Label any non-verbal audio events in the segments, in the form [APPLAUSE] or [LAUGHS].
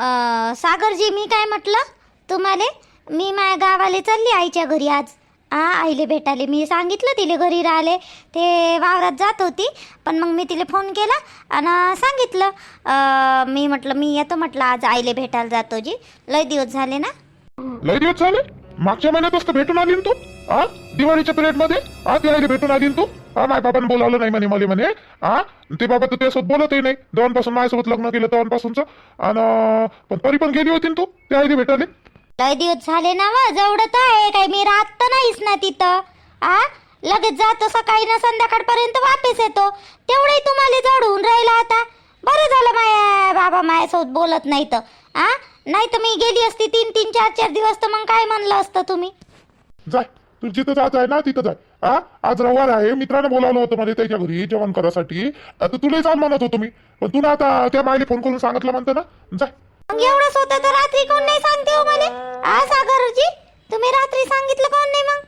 सागरजी मी काय म्हटलं? तुम्हाला? मी माझ्या गावाला चालली आईच्या घरी आज. हा आईले भेटाले. मी सांगितलं तिले घरी राहिले. ते वावरात जात होती पण मग मी तिला फोन केला आणि सांगितलं. मी म्हटलं मी येतो म्हटलं आज आईले भेटायला जातो जी. लय दिवस झाले ना? लय दिवस झाले? मागच्या महिन्यातच तर भेटून आली ना तू? हा दिवाळीच्या पिरियडमध्ये? हा दिवाळी भेटून आली ना तू? हा माय बाबांनी बोलावलं नाही म्हणे मला म्हणे. हा ते बाबा तर त्यासोबत बोलतही नाही. दोनपासून माझ्यासोबत लग्न केलं तेव्हापासूनच. आणि पण तरी पण गेली होती ना तू? त्या आईला भेटायला? लय दिवस झाले ना व तर आहे काय? मी राहत तर नाहीच ना तिथं. आ? लगेच जातो सकाळी ना संध्याकाळपर्यंत वापस येतो. तेवढंही तुम्हाला होऊन राहिला आता. बरं झालं माया बाबा माझ्यासोबत बोलत नाही तर. आ? नाही तर मी गेली असती तीन तीन चार चार दिवस तर मग काय म्हणलं असतं तुम्ही? जाय. तू जिथं जात आहे ना तिथं जाय. हा? आज रविवार आहे मित्राने बोलावलं होतं मला त्याच्या घरी जेवण करासाठी. आता तुलाही चाल म्हणत होतो मी. पण तू ना आता त्या बाईला फोन करून सांगितलं म्हणतं ना. जाय. मग एवढंच होतं तर रात्री कोण नाही सांगते हो मला आ सागरजी? तुम्ही रात्री सांगितलं कोण नाही मग?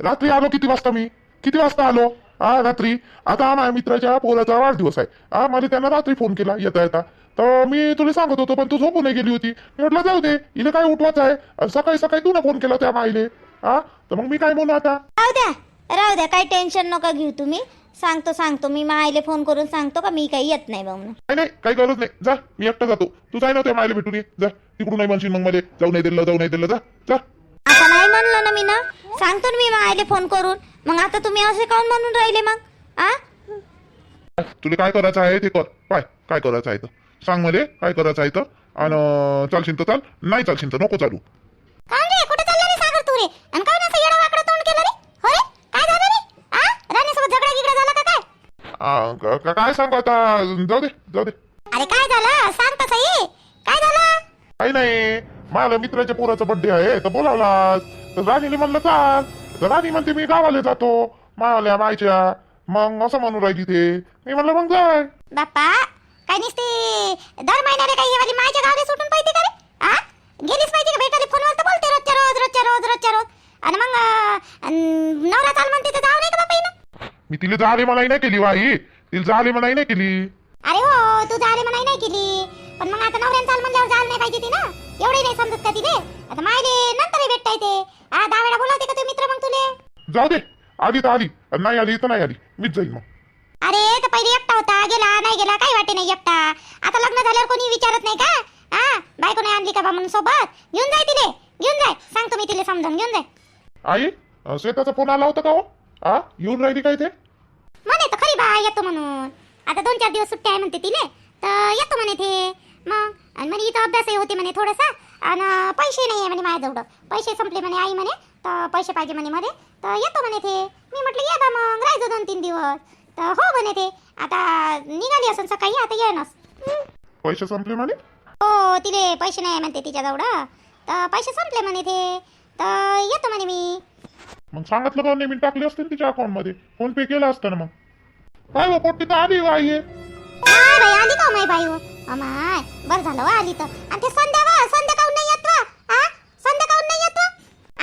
रात्री आलो किती वाजता मी? किती वाजता आलो? हा रात्री. आता माझ्या मित्राच्या पोराचा वाढदिवस आहे. हा मला त्यांना रात्री फोन केला येता येता तर मी तुला सांगत होतो पण तू झोपून नाही गेली होती. मी म्हटलं जाऊ दे हिला काय उठवायचं आहे? सकाळी सकाळी तू ना फोन केला त्या माईले हा? तर मग मी काय म्हणू आता? राहू द्या राहू द्या काही टेन्शन नका घेऊ तुम्ही. सांगतो सांगतो. मी मायले फोन करून सांगतो का मी काही येत नाही बा म्हणून. नाही नाही काही गरज नाही. जा मी एकटा जातो. तू जाय ना त्या माईला भेटून ये. जा तिकडून नाही म्हणशील मग मध्ये जाऊ नाही दिलं जाऊ नाही दिलं जा जा. आता नाही म्हणलं ना मी ना. सांगतो ना मी मायले फोन करून. मग आता तुम्ही असे काऊन म्हणून राहिले मग? आ? तुला काय करायचं आहे ते कर. पाय काय करायचं आहे तर. सांग मला काय करायचं आहे तर आणि चालशील तर चाल नाही चालशील तर नको चालू. काऊन रे? कुठे चालला रे सागर तू रे? आणि काऊन असं येडं वाकडं तोंड केलं रे? हो रे? काय झालं रे? आ? राणीसोबत झगडा गिगडा झाला का काय? आ, क- क- काय सांगू आता? जाऊ दे जाऊ दे. अरे काय झालं? सांग तर सही काय झालं? काही नाही. माझ्या मित्राच्या पोराचा बर्थडे आहे तर बोलावला तर राणीने म्हणलं चाल. तर राणी म्हणते मी गावाला जातो. मावाल्या मायच्या. मग असं म्हणून राहिली ते. मी म्हणलं मग जाय. बाप्पा काय नुसते? दर महिन्याला काही वाली माझ्या गावाला सुटून पाहिजे का रे? आ? गेलीच पाहिजे का भेटायला? फोनवर तर बोलते रोजच्या रोज रोजच्या रोज रोजच्या रोज. आणि मग अं, नवरा चाल म्हणते तर जाऊ नाही का हिनं? मी तिला जाले मनाई नाही केली वाई तिला जाले मनाई नाही केली. अरे हो तू झाले म्हणाय नाही केली. पण मग आता नवऱ्यान चाल म्हणल्यावर जाल नाही पाहिजे ती ना? एवढी नाही समजत का तिले? आता मायले नंतर भेटता येते आ दहा वेळा बोलावते का ते मित्र मग तुले? जाऊ दे. आली तर आली. आणि नाही आली तर नाही आली. मीच जाईल मग. अरे तर पहिले एकटा होता. गेला नाही गेला काही वाटे नाही एकटा. आता लग्न झाल्यावर कोणी विचारत नाही का? हा बायको नाही आणली का बा म्हणून सोबत? घेऊन जाय तिले घेऊन जाय. सांगतो मी तिले समजावून घेऊन जाय. आई अं, श्वेताचा फोन आला होता का हो? हा येऊन राहिली काय ते म्हणे तर खरी बा येतो म्हणून. आता दोन चार दिवस सुट्टी आहे म्हणते तिले तर येतो म्हणे ते. मग आणि म्हणे इथं अभ्यासही होते म्हणे थोडासा. आणि पैसे नाही आहे म्हणे माझ्याजवळ. पैसे संपले म्हणे आई म्हणे तर पैसे पाहिजे म्हणे मध्ये. तर येतो म्हणे ते. मी म्हटलं ये बा मग राहायचो दोन तीन दिवस. तर हो म्हणे ते. आता निघाली असून सकाळी आता येणंच पैसे संपले म्हणे? हो तिले पैसे नाही म्हणते तिच्याजवळ तर पैसे संपले म्हणे ते. तर येतो म्हणे मी. मग सांगितलं का नाही मी टाकले असते तिच्या अकाउंटमध्ये फोन पे केला असता ना मग. काय हो पोट्टी तर आली आई आहे. काय बाई आली का माय बाई हो? अमाय बरं झालं वा आली तर. आणि ते संध्या वा संध्या काऊन नाही येत वा. आ? संध्या काऊन नाही येत वा?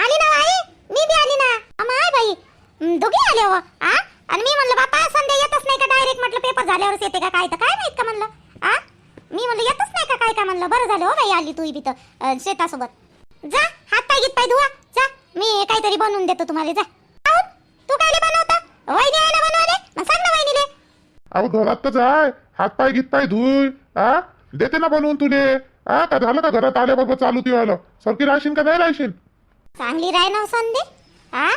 आली ना आई? मी बी आली ना. अमाय बाई हं, दोघी आले हो आ आणि मी म्हणलं बापा संध्या येतच नाही का डायरेक्ट म्हटलं पेपर झाल्यावरच येते का काय तर? काय माहीत का? म्हणलं. आ? मी म्हणलं येतच नाही का काय का? म्हणलं. बरं झालं हो बाई आली तू तर अं, शेतासोबत. जा हात पाय गीत पाय धुवा. जा मी काहीतरी बनवून देतो तुम्हाला. जा. काहून? तू काय बनवता? वहिनी आहे ना बनवाले? मग सांग ना वहिनीले. अहो घरात तर जाय. हात पाय गीत पाय धुय. हा देते ना बनवून तुले. हा का झालं का घरात आल्याबरोबर चालू ती व्हायला? सरकी राहशील का नाही राहशील? चांगली राह ना संदे हा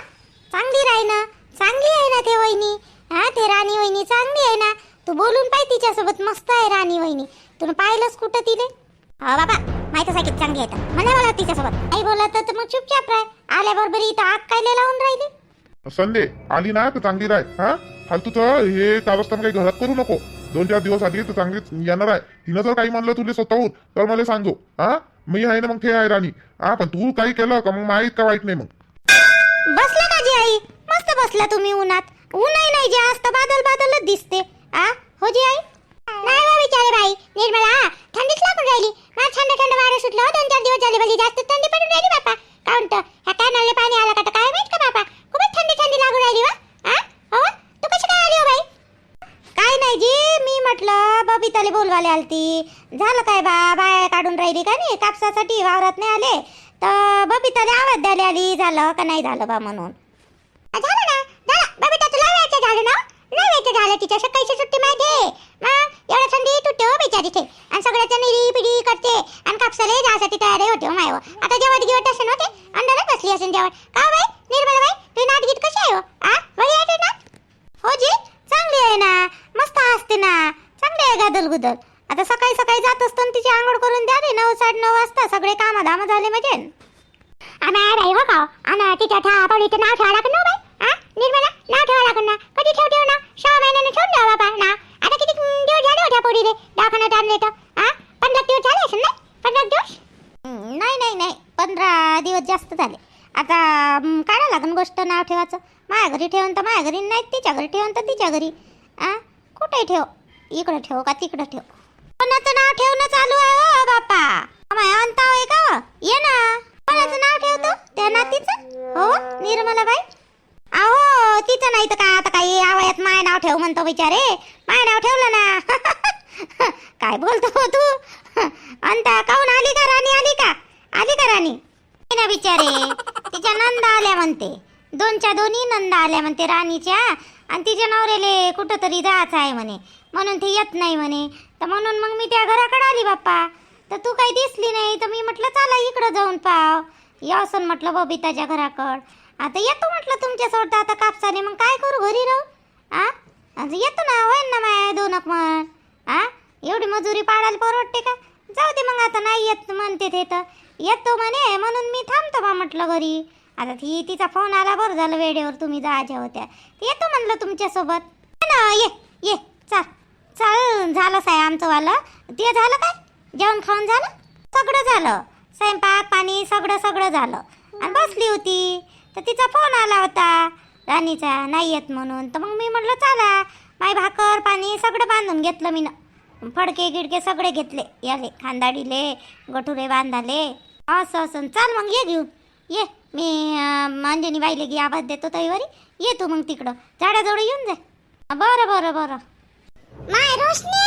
चांगली राह ना. चांगली आहे ना ते वहिनी. हा ते राणी वहिनी चांगली आहे ना. तू बोलून पाय तिच्यासोबत मस्त आहे राणी वहिनी तुला पाहिलंच कुठं तिले हा बाबा माहितच आहे चांगली आहे. मला बोला तिच्यासोबत. नाही बोलत तर मग चुपचाप राह. आल्याबरोबर इथं आग काय लावून राहिली? संडे आली ना तर चांगली राह. हा? फालतू तर हे कारस्थान काही घरात करू नको. दोन चार दिवस आली तर चांगली येणार आहे. तिनं जर काही म्हणलं तुला स्वतःहून तर मला सांगू. हा? मी आहे ना मग ते आहे राणी. हा पण तू काही केलं का? मग माहीत का वाईट नाही मग. बसला का जी आई. मस्त बसला तुम्ही उन्हात. ऊनही नाही जास्त असतं बादल बादलच दिसते. आ? हो जी आई? नाही बा विचारे बाई. निर्मला थंडीच लागून राहिली. मला थंड थंड वारं सुटलं हो, दोन चार दिवस झाले भली जास्त थंडी पडून राहिली बापा. काय म्हणतं ह्या कॅनलले पाणी आलं का तर काय माहीत का बापा? खूपच थंडी थंडी लागून राहिली वा आ? हो? तू कशी काय आली हो बाई? काय नाही जी मी म्हटलं बबिताले बोलवाले आलती. झालं काय बा? बाया काढून राहिली का नाही? कापसासाठी वावरात नाही आले. तर बबिताला आवाज द्यायला आली. झालं का नाही झालं बा म्हणून. झालं ना? झालं बबिता तुला वेळचं झालं ना लय वेळचं झालं तिच्या सकाळची सुट्टी माहिती मग एवढं थंडी तुटते हो बिचारी ते आणि सगळ्याच्या निरी पिढी करते. आणि कापसाला जासाठी तयारी होते हो माय आता जेवण गिवट असेल होते अंडरच बसली असेल जेवण. का हो बाई? निर्मला बाई तुझी नाटगीत कशी आहे हो? आ? बरी आहे ना? हो जी चांगली आहे ना. मस्त असते ना. चांगली आहे गादल गुदल आता सकाळी सकाळी जात असतो तिची आंघोळ करून द्या रे. नऊ साडे नऊ वाजता सगळे काम धाम झाले म्हणजे आम्ही बाई हो का आणि तिच्या ठा पडीचं नाव ठेवा लागेल ना बाई? हा निर्मला नाव ठेवा लागेल ना. कधी ठेव ठेव ना सहा महिन्याने ठेवून द्या बाबा. ना आता किती दिवस झाले होत्या पोरीले? दवाखान्यात आणले तर आ? पंधरा दिवस झाले असेल ना? पंधरा दिवस? नाही नाही नाही. पंधरा दिवस जास्त झाले. आता काढा लागन गोष्ट नाव ठेवायचं. माझ्या घरी ठेवून तर माझ्या घरी नाही तिच्या घरी ठेवून तर तिच्या घरी. आ? कुठे ठेव? इकडे ठेव का तिकडे ठेव? कोणाचं नाव ठेवणं चालू आहे हो बापा माय अंता आहे का हो? ये ना. कोणाचं नाव ठेवतो? त्या नातीचं? हो निर्मला बाई अहो तिचं नाही तर म्हणतो बिचारे माय नाव ठेवलं ना. [LAUGHS] काय बोलतो हो तू? [LAUGHS] अंता काऊन आली का राणी? आली का? आली का राणी? ना बिचारे तिच्या नंदा आल्या म्हणते. दोनच्या दोन्ही नंदा आल्या म्हणते राणीच्या. आणि तिच्या नवऱ्याले कुठं तरी जायचं आहे म्हणे. म्हणून ती येत नाही म्हणे. तर म्हणून मग मी त्या घराकडे आली बाप्पा. तर तू काही दिसली नाही तर मी म्हटलं चला इकडं जाऊन पाव. या असं म्हटलं बबिताच्या घराकड. आता येतो म्हटलं तुमच्यासोबत. आता कापसाने मग काय करू घरी राहू? आ? आता येतो ना होईन ना माय दोन मन आ? एवढी मजुरी पाडायला परवडते का? जाऊ दे मग आता नाही येत म्हणते ते तर. येतो म्हणे म्हणून मी थांबतो बा म्हटलं घरी. आता ती तिचा फोन आला बरं झालं वेळेवर तुम्ही जायच्या होत्या. येतो म्हणलं तुमच्यासोबत. ना ये ये चाल. चाल झालं साय आमचं वालं. ते झालं काय? जेवण खाऊन झालं? सगळं झालं. स्वयंपाक पाणी सगळं सगळं झालं. आणि बसली होती. तर तिचा फोन आला होता. राणीचा नाही येत म्हणून. तर मग मी म्हटलं चला माय भाकर पाणी सगळं बांधून घेतलं मी फडके गिडके सगळे घेतले याले खांदाडीले गठुरे बांधाले. असं असं चाल मग ये घेऊन. ये मी अंजनी बाईले गी आवाज देतो तरीवरी ये तू मग तिकडं. झाडाजवळ येऊन जा. बरं बरं बरं. माय रोशनी.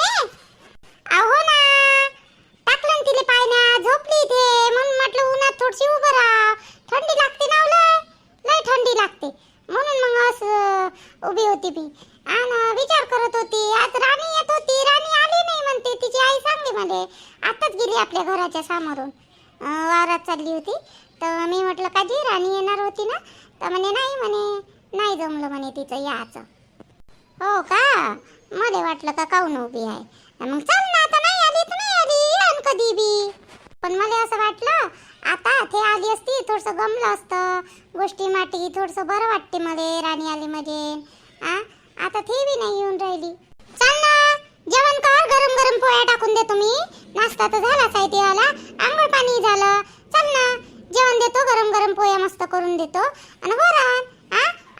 रोशनी अहो ना. टाकलं ना तिले पायना झोपली इथे म्हणून म्हटलं उन्हात थोडीशी उभं राहा. थंडी लागते ना हो लय थंडी लागते. म्हणून मग असं उभी होती मी आणि विचार करत होती. आज राणी येत होती. राणी आली नाही म्हणते. तिची आई सांगली मला. आताच गेली आपल्या घराच्या समोरून. वारात चालली होती. तर मी म्हटलं काजी राणी येणार होती ना? तर म्हणे नाही म्हणे. नाही जमलं म्हणे तिचं याचं. मला वाटलं का काऊन उभी आहे? मग चल ना आता नाही आली तर नाही आली येईन कधी बी. पण मला असं वाटलं आता ते आली असती थोडंसं गमलं असतं. गोष्टी माटी थोडंसं बरं वाटते मला राणी आली मध्ये आ? आता ते बी नाही येऊन राहिली. चल ना जेवण कर गरम गरम पोळ्या टाकून देतो मी नाश्ता तर झालाच आहे आला आंघोळ पाणी झालं. चल ना जेवण देतो गरम गरम पोळ्या मस्त करून देतो. आणि हो वरण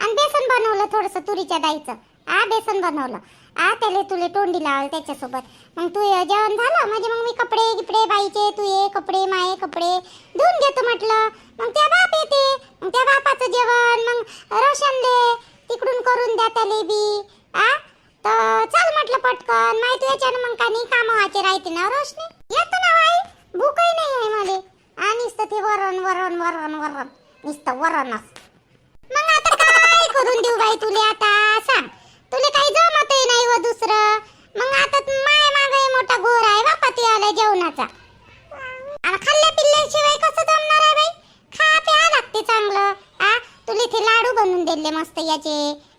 आणि बेसन बनवलं थोडस तुरीच्या डाळीचं. आ बेसन बनवलं. आ त्याला तुले तोंडी लावलं त्याच्यासोबत. मग तू ये, जेवण झालं? म्हणजे मग मी कपडे गिपडे बाईचे तू ये कपडे माये कपडे धुवून घेतो म्हटलं. मग त्या बाप येते. मग त्या बापाचं जेवण मग रोशन दे. तिकडून करून द्या त्याले बी. आ तर चल म्हटलं पटकन. माहिती तू याच्यानं मग का नाही कामं व्हायचे राहते ना रोशनी? येतो ना बाई. भूकही नाही आहे मला. आणि नुसतं ते वरण वरण वरण वरण. नुसतं वरणच. मग आता काय करून देऊ बाई तुले आता सांग तुले काही जमतही नाही व दुसरं. मग आता माय मागे मोठा घोर आहे बापा ते आला जेवणाचा. खाल्ल्या पिल्ल्याशिवाय कसं जमणार आहे बाई? खा प्या लागते चांगलं. आ तुले ते लाडू बनवून दिले मस्त याचे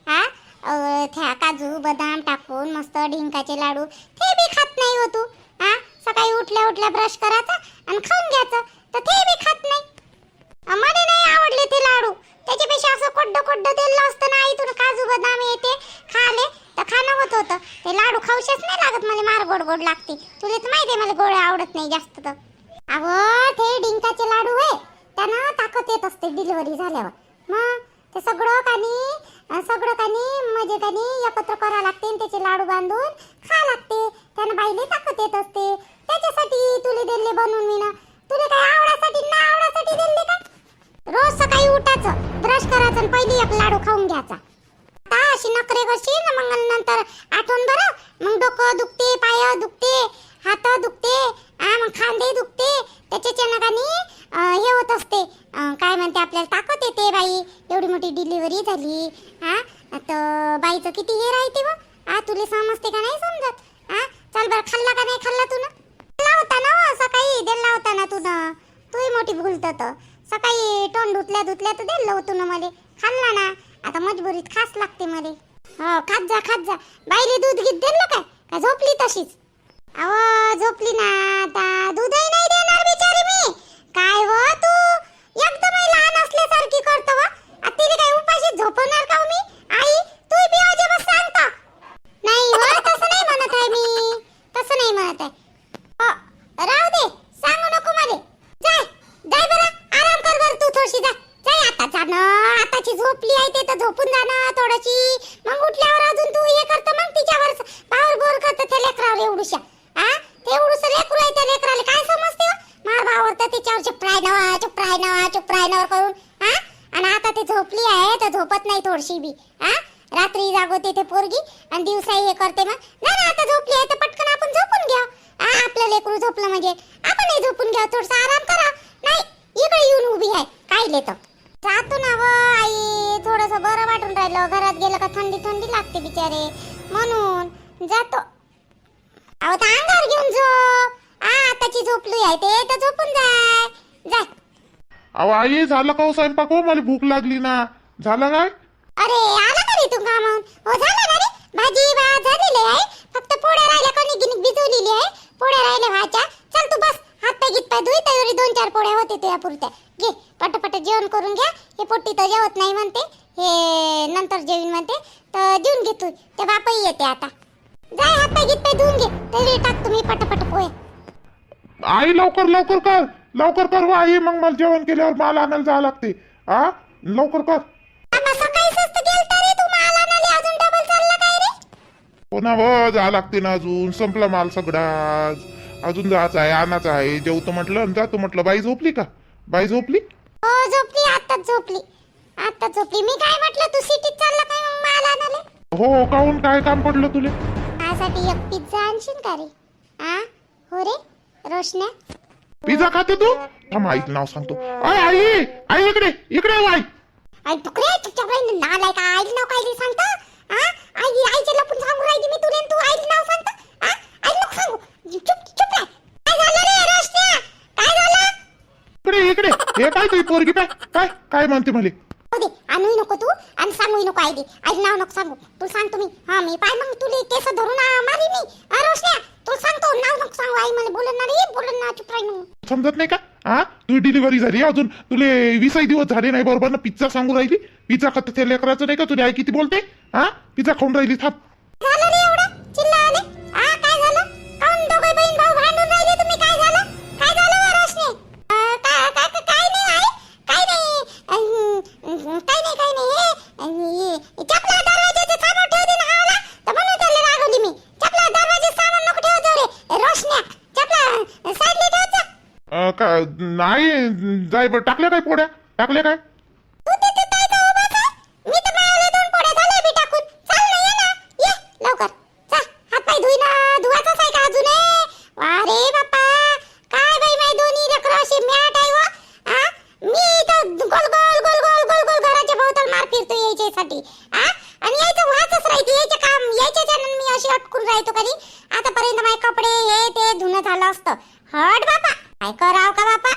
आ अ, त्या काजू बदाम टाकून मस्त डिंकाचे लाडू ते बी खात नाही हो तू आ सकाळी उठल्या उठल्या ब्रश करायचा आणि खाऊन घ्यायचं तर ते बी खात नाही मला नाही आवडले ते लाडू त्याच्यापेक्षा असं कोड्ड कोड्ड दिलं असतं ना आई तुला काजू बदाम येते खाले तर खाणं होत होतं ते लाडू खाऊशेच नाही लागत मला मार गोड गोड लागते. तुला तर माहिती आहे मला गोड आवडत नाही जास्त तर. अगं ते डिंकाचे लाडू आहे त्यांना ताकद येत असते डिलिव्हरी झाल्यावर. मग ते सगळं कानी सगळं कानी म्हणजे कानी एकत्र करावं लागते आणि त्याचे लाडू बांधून खा लागते. त्यानं बाईले ताकद येत असते. त्याच्यासाठी तुले दिले बनवून मी ना. तुले काय आवडासाठी ना आवडासाठी दिले का? रोज सकाळी उठायचं ब्रश करायचं आणि पहिली एक लाडू खाऊन घ्यायचा. अशी ना मग नंतर आठवण बरं. मग डोकं दुखते पाय दुखते हात दुखते आ मग खांदे दुखते. त्याच्या नकानी हे होत असते. काय म्हणते आपल्याला ताकद येते बाई. एवढी मोठी डिलिव्हरी झाली हा तर बाईचं किती हे राहते व. आ तुला समजते का नाही समजत? हा चल बरं खाल्ला का नाही खाल्ला तू दिला होता ना सकाळी दिला होता ना तुझं तूही मोठी भूलत तर सकाळी तोंड धुतल्या धुतल्या तर दिलं होतं ना मला. खाल्ला ना. आता मजबुरीत खास लागते मला. हो खात जा खात जा. बाईले दूध गीत दिलं काय? का झोपली तशीच? अहो झोपली ना आता. दूधही नाही देणार बिचारी मी. काय व तू? एकदम लहान असल्यासारखी करतो व. तिने काय उपाशी झोपवणार का हो मी? आई तू बी अजिबात सांगता. नाही व तसं नाही म्हणत आहे मी. तसं नाही म्हणत आहे अ, राहू दे सांगू नको मला जाय जाय बरं आराम कर बरं तू थोडीशी जा जाय आता जाणं आताची झोपली आहे ते तर झोपून जाणं थोडीशी मग उठल्यावर अजून तू हे करतं मग तिच्यावर पावर बोर करतं त्या लेकरावर एवढूशा आ ते एवढूसं लेकरू आहे त्या लेकराला काय समजते हो? मार भावावर तर तिच्यावर चुपराय नवा चुपराय नवा चुपराय नवा करून हा आणि आता ती झोपली आहे तर झोपत नाही थोडीशी बी हा रात्री जागवते ते पोरगी आणि दिवसा हे करते मग नाही ना आता झोपली आहे तर पटकन आपण झोपून घ्या हा आपलं लेकरू झोपलं म्हणजे आपणही झोपून घ्या थोडसा आराम करा नाही इकडे येऊन उभी आहे काय लेतो जातो ना व आई थोडस बरं वाटून राहिलं घरात गेलं का थंडी थंडी लागते बिचारे म्हणून जातो अहो तर अंगावर घेऊन झोप आ आताची झोपली आहे ते तर झोपून जाय जाय अहो आई झालं का हो स्वयंपाक? हो मला भूक लागली ना. झालं काय? अरे आला का रे तू कामावून? हो झाला ना रे. भाजी भात झालेली आहे. फक्त पोळ्या राहिल्या कणिक गिनिक भिजवलेली आहे. पोळ्या राहिल्या व्हायच्या चल तू बस. हात पाय गीत पाय धुई तरी दोन चार पोळ्या होते तुझ्या पुरत्या. घे पटापट जेवण करून घ्या. हे पोट्टी तर जेवत नाही म्हणते. हे नंतर जेवीन म्हणते. तर जेवून घे तू. ते बापही येते आता. जाय हात पाय गीत पाय धुवून घे. तरी टाक तुम्ही पटापट पोहे. आई लवकर लवकर कर. लवकर कर व आई मग मला जेवण केल्यावर माल आणायला जावं लागते. हा लवकर कर. हो ना व जावं लागते ना अजून. संपला माल सगळा अजून जायचं आहे आणायचं आहे. जेवतो म्हटलं आणि जातो म्हटलं. बाई झोपली का? बाई झोपली? हो झोपली. आताच झोपली. आताच झोपली. मी काय म्हटलं तू सिटीत चालला काय मग माल आणाले हो काहून काय काम पडलं तुले? माझ्यासाठी एक पिझ्झा आणशील का रे? आ? हो रे रोशन्या? पिझ्झा खाते तू? थांब आईचं नाव सांगतो. अय आई आई इकडे इकडे आई. आई तुकडे तुझ्या बहिणी नालाय का? आईला नाव काय सांगता? आ? आई आईचे लपून सांगू राहिली मी तुला तू आईला नाव सांगता? आ? आई नको सांगू. चुप चुप काय झालं रे रोशन्या काय झालं? इकडे इकडे. हे काय तुझी पोरगी? काय काय काय म्हणते मला? हो दे आणूही नको तू आणि सांगूही नको आई दे आई नाव नको सांगू तू सांग तुम्ही हा मी पाय मग तुले केस धरून मारी मी रोशन्या तू सांगतो नाव नको सांगू आई मला बोलत ना रे ना चुप राही समजत नाही का हा तुझी डिलिव्हरी झाली अजून तुले वीसही दिवस झाले नाही बरोबर ना पिझ्झा सांगू राहिली पिझ्झा खात त्या लेकराचं नाही का तुझी आई किती बोलते हा पिझ्झा खाऊन राहिली थांब झालं रे एवढं यायचं काम. यायच्या त्यानं मी अशी अटकून राहतो कधी? आतापर्यंत माझे कपडे हे ते धुणं झालं असतं. हट बापा काय कराव का बापा?